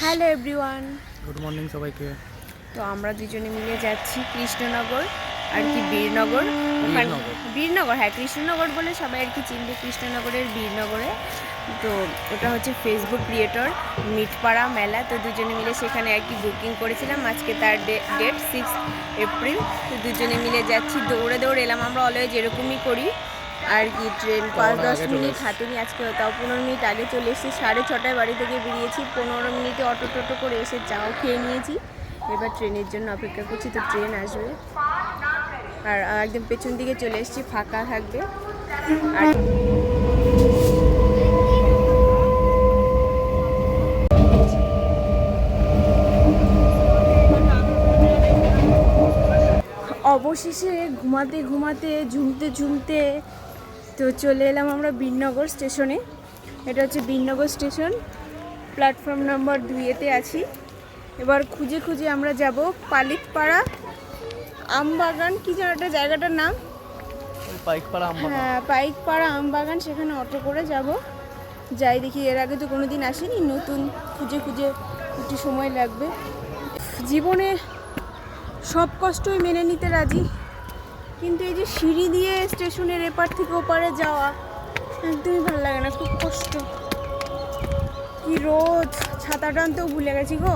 Hello everyone good morning সবাইকে। তো আমরা দুজনে মিলে যাচ্ছি কৃষ্ণনগর আর কি বীরনগর। বীরনগর। হ্যাঁ কৃষ্ণনগর বলে সবাই আর কি চিনবে কৃষ্ণনগরের বীরনগরে। তো ওটা হচ্ছে ফেসবুক ক্রিয়েটর মিটপাড়া মেলা। তো দুজনে মিলে সেখানে আর কি বুকিং করেছিলাম। আজকে তার ডেট সিক্স এপ্রিল তো দুজনে মিলে যাচ্ছি দৌড়ে দৌড়ে এলাম। আমরা অলওয়েজ এরকমই করি। আর কি ট্রেন পাঁচ দশ মিনিট। হাঁটুনি আজকে তাও পনেরো মিনিট আগে চলে এসেছি সাড়ে ছটায় বাড়ি থেকে বেরিয়েছি পনেরো মিনিটে অটো টোটো করে এসে চাও খেয়ে নিয়েছি এবার ট্রেনের জন্য অপেক্ষা করছি তো ট্রেন আসবে আর একদম পেছন দিকে চলে এসেছি ফাঁকা থাকবে আর অবশেষে ঘুমাতে ঘুমাতে ঝুমতে ঝুমতে তো চলে এলাম আমরা বীরনগর স্টেশনে। এটা হচ্ছে বীরনগর স্টেশন। প্ল্যাটফর্ম নম্বর দুইয়েতে আছি। এবার খুঁজে খুঁজে আমরা যাব পালিতপাড়া আমবাগান। কি যেন একটা জায়গাটার নাম। পাইকপাড়া হ্যাঁ পাইকপাড়া আমবাগান। সেখানে অটো করে যাব। যাই দেখি এর আগে তো কোনো দিন আসিনি। নতুন খুঁজে খুঁজে একটু সময় লাগবে। জীবনে সব কষ্টই মেনে নিতে রাজি। কিন্তু এই যে সিঁড়ি দিয়ে স্টেশনের এপার থেকে ওপারে যাওয়া একদমই ভালো লাগে না খুব কষ্ট। কি রোদ ছাতা টানতেও ভুলে গেছি গো।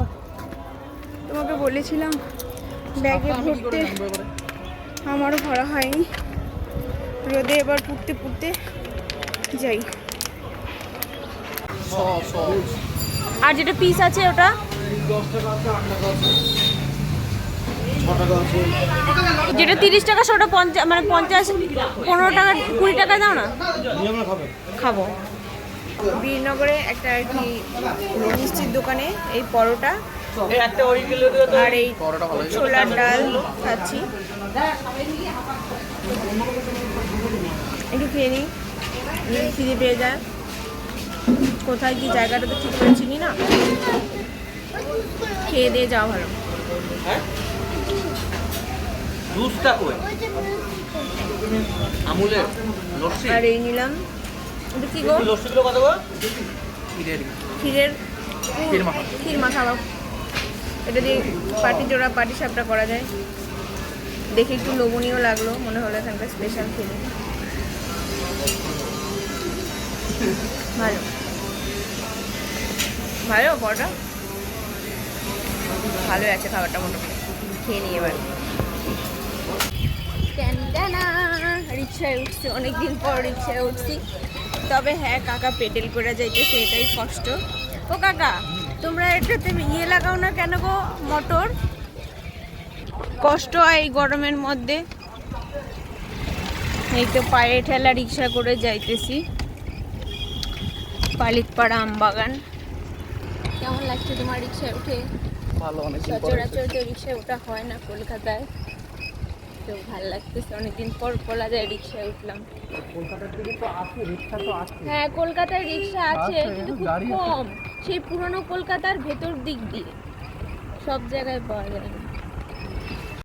তোমাকে বলেছিলাম ব্যাগে ভরতে। আমারও ভরা হয়নি। রোদে এবার পুড়তে পুড়তে যাই। আর যেটা পিস আছে ওটা? যেটা তিরিশ টাকা, সেটা পঞ্চাশ মানে পঞ্চাশ, পনেরো টাকা, কুড়ি টাকা দাও না? খাব। বীরনগরে একটা আর কি মিষ্টির দোকানে এই পরোটা, আর এই ছোলার ডাল খাচ্ছি। একটু খেয়ে নিই। খিদে পেয়ে যায়। কোথায় কি জায়গাটা তো ঠিক করে চিনি না। খেয়ে দিয়ে যাওয়া ভালো। জুসটা কই? আমুলের লস্যি? আর এই নিলাম। এটা কি গো? লস্যিগুলো কত গো ক্ষীরের। ক্ষীরের ক্ষীর মাখা। ক্ষীর মাখা এটা দিয়ে পাটি জোড়া পাটি সাপটা করা যায়। দেখে একটু লোভনীয় লাগল মনে হলো এখানকার স্পেশাল খেলে ভালো। ভালো বড়টা ভালো আছে খাবারটা মোটামুটি। খেয়ে নিই এবার। রিক্সায় উঠছি অনেকদিন পর রিক্সায় উঠছি। তবে হ্যাঁ কাকা পেডেল করে যাইতেছে এটাই কষ্ট। ও কাকা তোমরা এটাতে ইয়ে লাগাও না কেন গো মোটর? কষ্ট হয় এই গরমের মধ্যে। এই তো পায়ে ঠেলা রিক্সা করে যাইতেছি। পালিতপাড়া আমবাগান কেমন লাগছে তোমার রিক্সায় উঠে? ভালো অনেক সচরাচর তো রিক্সায় ওঠা হয় না কলকাতায়। তো ভালো লাগতেছে। অনেকদিন পর বলা যায় রিক্সায় উঠলাম। হ্যাঁ কলকাতায় রিক্সা আছে কিন্তু খুব কম। সেই পুরনো কলকাতার ভেতর দিক দিয়ে। সব জায়গায় পাওয়া যায় না।